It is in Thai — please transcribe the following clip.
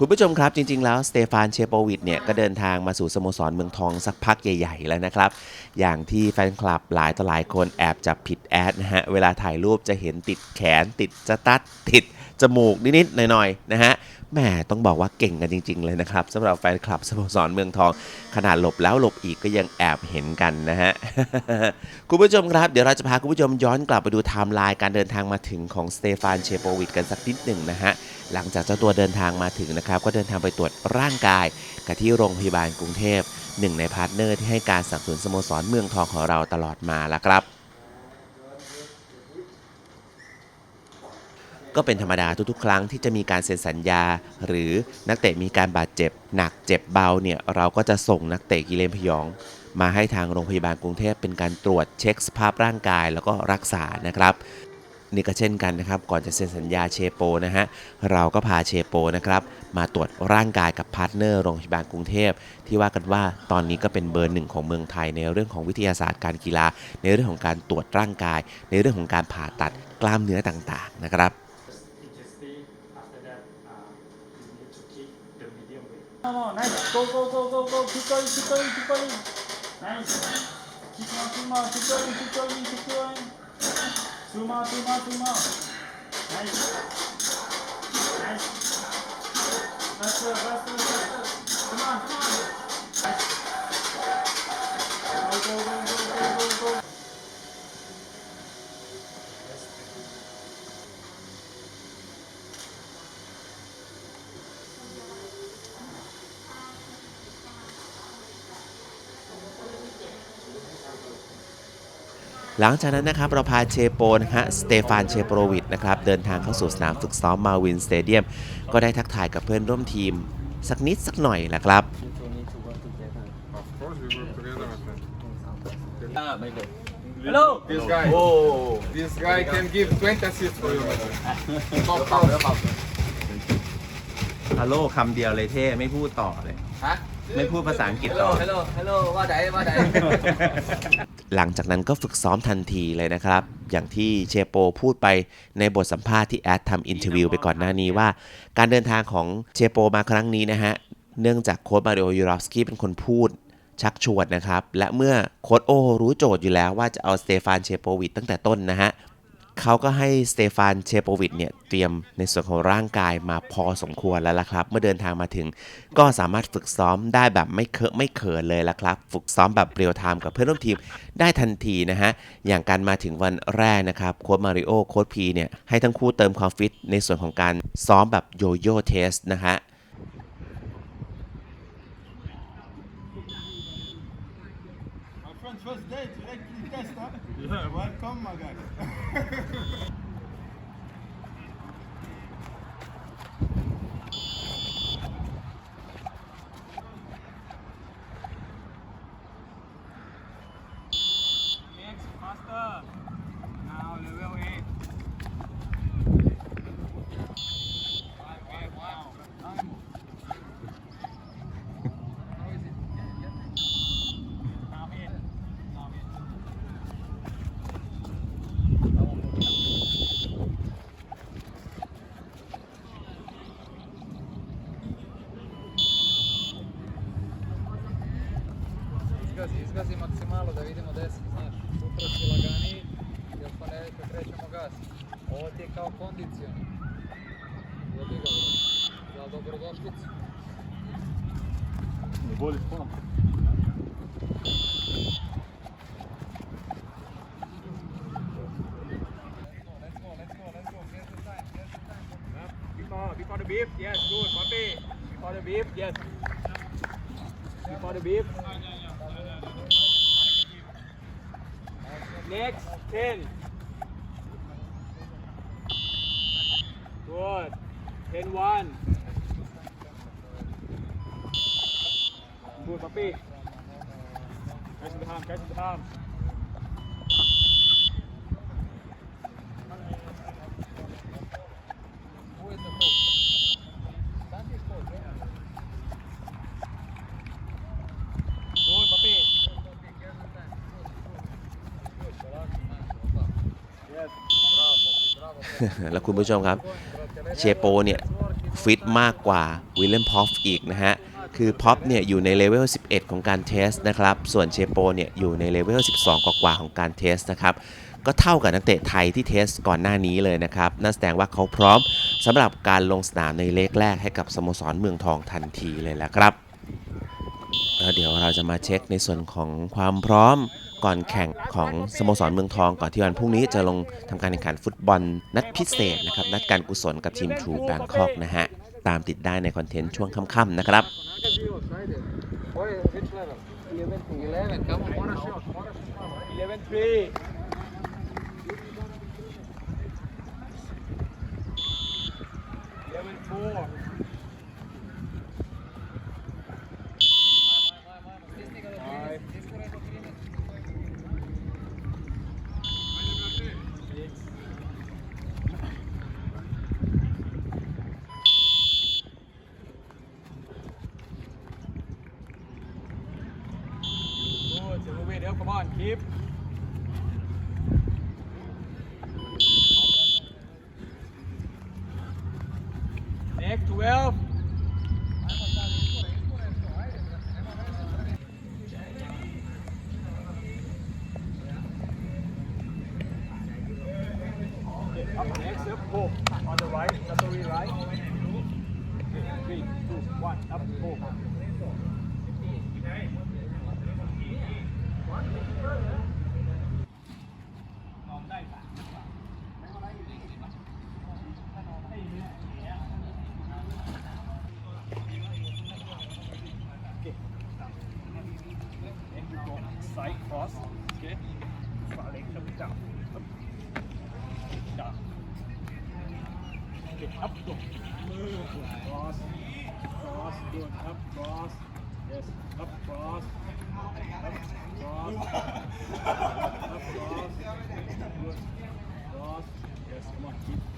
คุณผู้ชมครับจริง ๆ แล้วสเตฟานเชโปวิดเนี่ยก็เดินทางมาสู่สโมสรเมืองทองสักพักใหญ่ ๆ แล้วนะครับ อย่างที่แฟนคลับหลายต่อหลายคนแอบจับผิดแอดนะฮะ เวลาถ่ายรูปจะเห็นติดแขนติดสตัดติด จมูกนิดๆหน่อยๆนะฮะแหมต้องบอกว่าเก่งกันจริง ๆ เลยนะครับสำหรับแฟนคลับสโมสรเมืองทองขนาดหลบแล้วหลบอีกก็ยังแอบเห็นกันนะฮะ คุณผู้ชมครับ เดี๋ยวเราจะพาคุณผู้ชมย้อนกลับไปดูไทม์ไลน์การเดินทางมาถึงของสเตฟานเชโปวิดกันสักนิดหนึ่งนะฮะ หลังจากเจ้าตัวเดินทางมาถึงนะครับ ก็เดินทางไปตรวจร่างกายกับที่โรงพยาบาลกรุงเทพหนึ่งในพาร์ทเนอร์ที่ให้การสนับสนุนสโมสรเมืองทองของเราตลอดมาแล้วครับ ก็เป็นธรรมดาทุกๆ ครั้งที่จะมีการเซ็นสัญญา หรือนักเตะมีการบาดเจ็บ หนักเจ็บเบาเนี่ยเราก็จะส่งนักเตะกิเลนพยอง มาให้ทางโรงพยาบาลกรุงเทพเป็นการตรวจเช็คสภาพร่างกายแล้วก็รักษานะครับนี่ก็เช่นกันนะครับ ก่อนจะเซ็นสัญญาเชโปนะฮะ เราก็พาเชโปนะครับ มาตรวจร่างกายกับพาร์ทเนอร์โรงพยาบาลกรุงเทพ ที่ว่ากันว่าตอนนี้ก็เป็นเบอร์หนึ่งของเมืองไทย ในเรื่องของวิทยาศาสตร์การกีฬา ในเรื่องของการตรวจร่างกาย ในเรื่องของการผ่าตัดกล้ามเนื้อต่างๆนะครับ の何かこうこう。こうこうこうこここここここつまつまつまガスガスガスつまつま หลังจากนั้นนะครับเราพาเชโปนะฮะสเตฟานเชโปรวิดนะครับเดินทางเข้าสู่สนามฝึกซ้อมมาวินสเตเดียมก็ได้ทักทายกับเพื่อนร่วมทีม สักนิดสักหน่อยแหละครับ Of course, we work together, my friend. Hello. This guy, this guy can give 20 assists for you, my friend. Top, top. ฮัลโหลคำเดียวเลยเท่ ไม่พูดต่อเลยฮะ ไม่พูดภาษาอังกฤษฮัลโหลต่อ ฮัลโหลฮัลโหลว่าไดว่าได หลังจากนั้นก็ฝึกซ้อมทันทีเลยนะครับ อย่างที่เชโปพูดไปในบทสัมภาษณ์ที่แอดทำอินเทอร์วิวไปก่อนหน้านี้ว่า การเดินทางของเชโปมาครั้งนี้นะฮะ เนื่องจากโค้ชมาริโอยูรอฟสกี้เป็นคนพูดชักชวนนะครับ และเมื่อโค้ชโอรู้โจทย์อยู่แล้วว่าจะเอาสเตฟานเชโปวิดตั้งแต่ต้นนะฮะ เขาก็ให้สเตฟานเชโปวิดเนี่ยเตรียมในส่วนของร่างกายมาพอสมควรแล้วล่ะครับ เมื่อเดินทางมาถึง ก็สามารถฝึกซ้อมได้แบบไม่เคอะไม่เขินเลยล่ะครับ ฝึกซ้อมแบบเรียลไทม์กับเพื่อนร่วมทีมได้ทันทีนะฮะ อย่างการมาถึงวันแรกนะครับ โค้ชมาริโอโค้ชพีเนี่ยให้ทั้งคู่เติมความฟิตในส่วนของการซ้อมแบบโยโย่เทสนะฮะ first day, you like to test, huh? Yeah. Welcome, my guy. izgazi, izgazi maksimalno da vidimo desi, znaš, upravo si laganiji, jer smo neliko krećemo gas. Ovo ti je kao kondicioni. Jebi ga bro, za dobrodošlicu. Ne boli spam. Before the beef, yes, good, Bobby. Before the beef, yes. Before the beef. Yeah, yeah, yeah. Next, 10. Good. 10 1. Good, puppy. Catch the arm, catch the arm. แล้วคุณผู้ชมครับ เชโปเนี่ยฟิตมากกว่าวิลเลมพอฟอีกนะฮะ คือพอปเนี่ยอยู่ในเลเวล 11 ของการเทสนะครับ ส่วนเชโปเนี่ยอยู่ในเลเวล 12 กว่าของการเทสนะครับ ก็เท่ากับนักเตะไทยที่เทสก่อนหน้านี้เลยนะครับ นั่นแสดงว่าเขาพร้อมสำหรับการลงสนามในเลกแรกให้กับสโมสรเมืองทองทันทีเลยแหละครับแล้วเดี๋ยวเราจะมาเช็คในส่วนของความพร้อม ก่อนแข่งของสโมสรเมืองทองก่อนที่วันพรุ่งนี้จะลงทำการแข่งขันฟุตบอลนัดพิเศษนะครับนัดการกุศลกับทีมทรูแบงคอกนะฮะ ตามติดได้ในคอนเทนต์ช่วงค่ำๆนะครับ Neka Dale, come on, keep. วมือครอสครอสดูอัพครอส yes อัพครอสอัพครอส Up, cross. Good. Cross. Yes, come on, keep.